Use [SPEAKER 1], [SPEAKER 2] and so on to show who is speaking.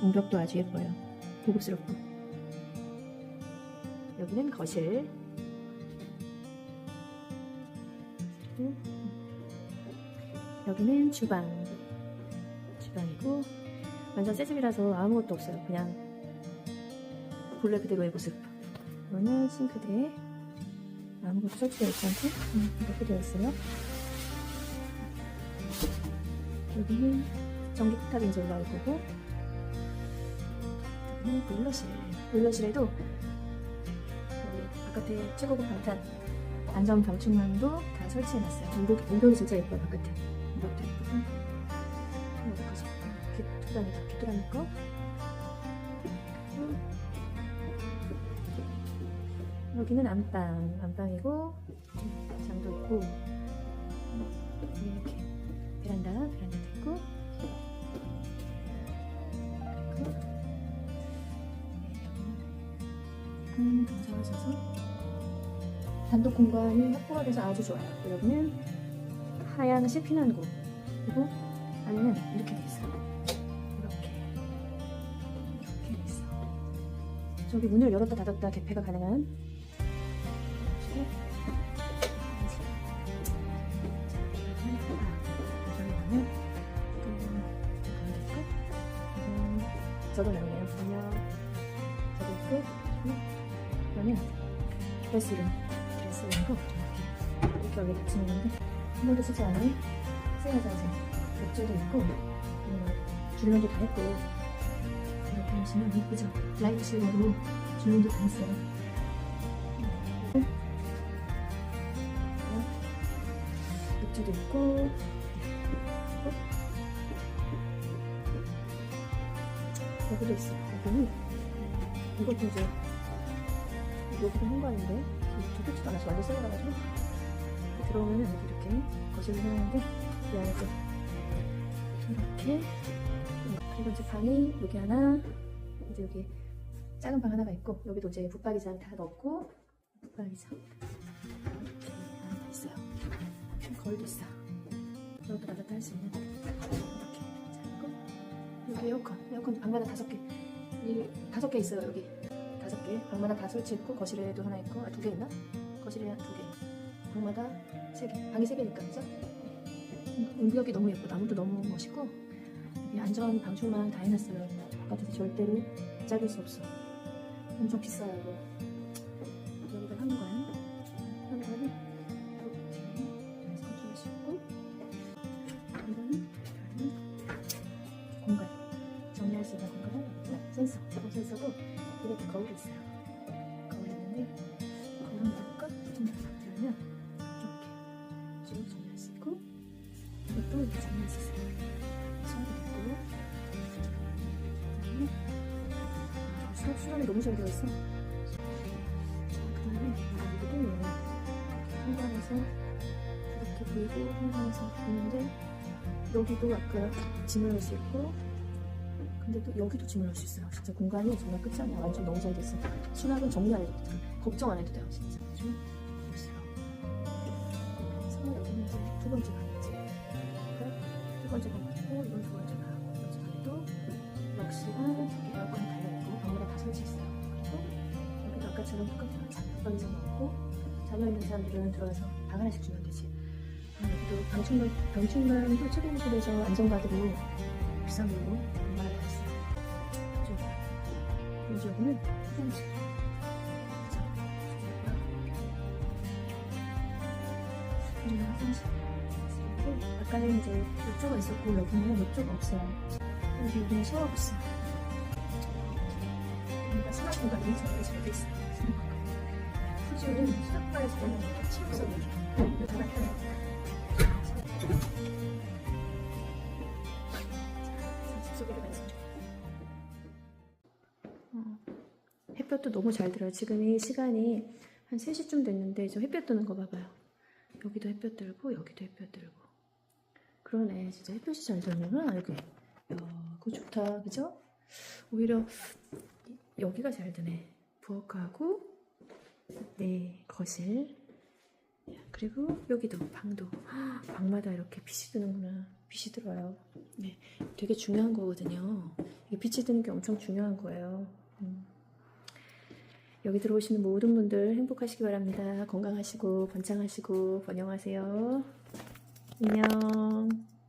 [SPEAKER 1] 공벽도 아주 예뻐요. 고급스럽고. 여기는 거실. 여기는 주방. 주방이고 완전 새 집이라서 아무것도 없어요. 그냥 본래 그대로의 모습. 이거는 싱크대. 아무것도 설치되어 있지 않고 음, 이렇게 되어 있어요. 여기는 전기탑이 이제 올라올 거고 여기는 보일러실. 보일러실에도 그 바깥에 최고급 방탄 안전 방충망도 다 설치해놨어요. 문벽, 문벽이 진짜 예뻐요 바깥에. 문벽도 예쁘고. 여기까지 귀뚜라미다 귀뚜라미 거. 여기는 안방, 안방이고 장도 있고 여기는 동상하셔서 단독 공간이 확보가 돼서 아주 좋아요. 여기는 하얀색 피난구 그리고 안에는 이렇게 돼 있어요. 이렇게 이렇게 돼 있어. 저기 문을 열었다 닫았다 개폐가 가능한 음, 저도 나오네요. 그러면 드레스룸 드레스룸이고 이렇게 여기 닫히는 건데 한 번도 쓰지 않은 새 화장실 욕조도 있고 음, 줄눈도 다 했고 이렇게 보시면 예쁘죠? 라이트 실내로 줄눈도 다 했어요. 욕조도 있고 여기도 있어. 여기는 이것도 이제 여기도 현관인데 두껍지도 않아서 완전 썰어가지고. 들어오면 여기 이렇게 거실을 해놨는데 이 안에도 이렇게 그리고 이제 방이 여기 하나 이제 여기 작은 방 하나가 있고 여기도 이제 붙박이장 다 넣고 붙박이장 이렇게 하나 다 있어요. 거울도 있어. 이것도 나갔다 할 수 있는 이렇게. 자고. 여기 에어컨. 에어컨 방마다 다섯 개. 이 다섯 개 있어요 여기 개 방마다 다 설치했고 거실에도 하나 있고. 아 두 개 있나? 거실에 두 개. 방마다 세 개. 방이 세 개니까 그죠? 문벽이 너무 예뻐 나무도 너무 멋있고. 이 안전 방충망 다 해놨어요. 바깥에서 절대로 짧을 수 없어. 엄청 비싸요 이거 거울이 있어요 거울이 있는데 거울 한번? 좀 들으면 이렇게 쭉 있고 이것도 이렇게 있어요 손도 있고 아, 수납 수납이 너무 잘 되어 있어 자 그다음에 여기도 현관에서 이렇게 보이고 현관에서 보이는데 여기도 아까 짐을 넣을 수 있고 근데 또 여기도 짐을 넣을 수 있어요. 진짜 공간이 정말 끝이 아니야. 완전 너무 잘 됐어. 수납은 정리 안 해도 돼 걱정 안 해도 돼요 진짜. 좀 보세요 그래서 여기는 이제 두 번째 방이지 두 번째 방이고 이건 두 번째 방두 번째 방도 역시나 저기 에어컨 달려있고 방마다 다 설치했어요. 그리고 여기도 아까처럼 똑같아요 장방에서 넣고 자녀 있는 사람들은 들어가서 방 하나씩 주면 되지. 아, 여기도 방충망, 방충망도 최고급에서 안전가드로 비싼 걸로 여기는 화장실? 그리고 화장실 아까는 이제 욕조가 있었고 여기는 욕조가 없어요 여기 여기는 샤워가 있어요 여기가 수납 공간이 저렇게 잘돼 있어요 수납 공간 후지는 수납바에서 이렇게 나타나요 집속에도 있습니다. 햇볕도 너무 잘 들어요. 지금 이 시간이 한 3시쯤 됐는데 저 햇볕 드는 거 봐봐요. 여기도 햇볕 들고 여기도 햇볕 들고 그러네 진짜 햇볕이 잘 들구나 여기 야 그거 좋다 그죠? 오히려 여기가 잘 드네 부엌하고 네 거실 그리고 여기도 방도 방마다 이렇게 빛이 드는구나 빛이 들어요. 네, 되게 중요한 거거든요. 이 빛이 드는 게 엄청 중요한 거예요. 음. 여기 들어오시는 모든 분들 행복하시기 바랍니다. 건강하시고 번창하시고 번영하세요. 안녕.